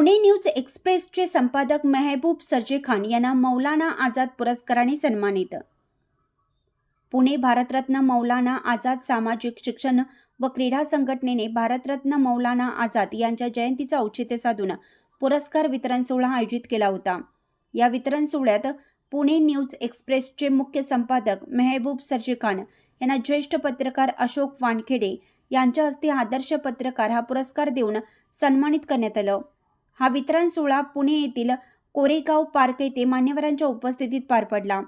Pune news एक्सप्रेसचे संपादक Mehboob Sergey Khan यांना मौलाना आझाद पुरस्काराने सन्मानित. पुणे भारतरत्न मौलाना आझाद सामाजिक शिक्षण व क्रीडा संघटनेने भारतरत्न मौलाना आझाद यांच्या जयंतीचा औचित्य साधून पुरस्कार वितरण सोहळा आयोजित केला होता. या वितरण सोहळ्यात पुणे न्यूज एक्सप्रेसचे मुख्य संपादक मेहबूब सरजे खान यांना ज्येष्ठ पत्रकार अशोक वानखेडे यांच्या हस्ते आदर्श पत्रकार हा पुरस्कार देऊन सन्मानित करण्यात आलं. हा वितरण सोहळा पुणे येथील कोरेगाव पार्क येथे मान्यवरांच्या उपस्थितीत पार पडला.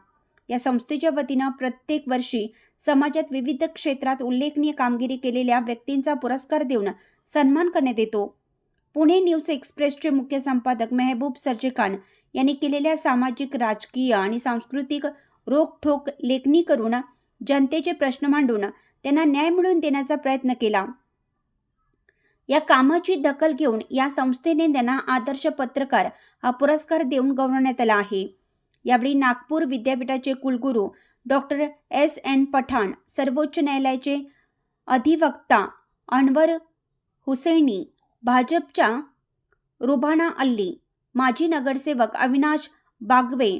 या संस्थेच्या वतीनं प्रत्येक वर्षी समाजात विविध क्षेत्रात उल्लेखनीय कामगिरी केलेल्या व्यक्तींचा पुरस्कार देऊन सन्मान करण्यात येतो. पुणे न्यूज एक्सप्रेसचे मुख्य संपादक मेहबूब सरजे खान यांनी केलेल्या सामाजिक राजकीय आणि सांस्कृतिक रोखठोक लेखणी करून जनतेचे प्रश्न मांडून त्यांना न्याय मिळवून देण्याचा प्रयत्न केला. या कामाची दखल घेऊन या संस्थेने त्यांना आदर्श पत्रकार हा पुरस्कार देऊन गौरवण्यात आला आहे. यावेळी नागपूर विद्यापीठाचे कुलगुरू डॉक्टर एस. एन. पठाण सर्वोच्च न्यायालयाचे अधिवक्ता अनवर हुसैनी भाजपच्या रुबाना अल्ली माजी नगरसेवक अविनाश बागवे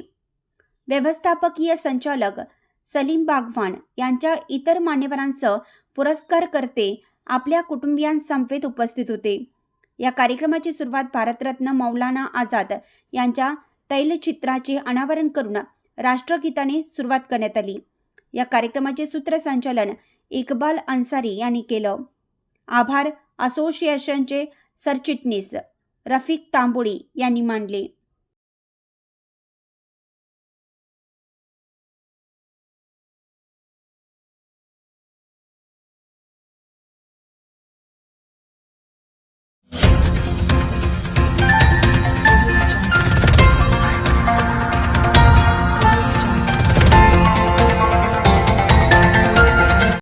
व्यवस्थापकीय संचालक सलीम बागवान यांच्या इतर मान्यवरांसह पुरस्कारकर्ते आपल्या कुटुंबियांसमवेत उपस्थित होते. या कार्यक्रमाची सुरुवात भारतरत्न मौलाना आझाद यांच्या तैलचित्राचे अनावरण करून राष्ट्रगीताने सुरुवात करण्यात आली. या कार्यक्रमाचे सूत्रसंचालन इकबाल अन्सारी यांनी केलं. आभार असोसिएशनचे सरचिटणीस रफिक तांबोळी यांनी मांडले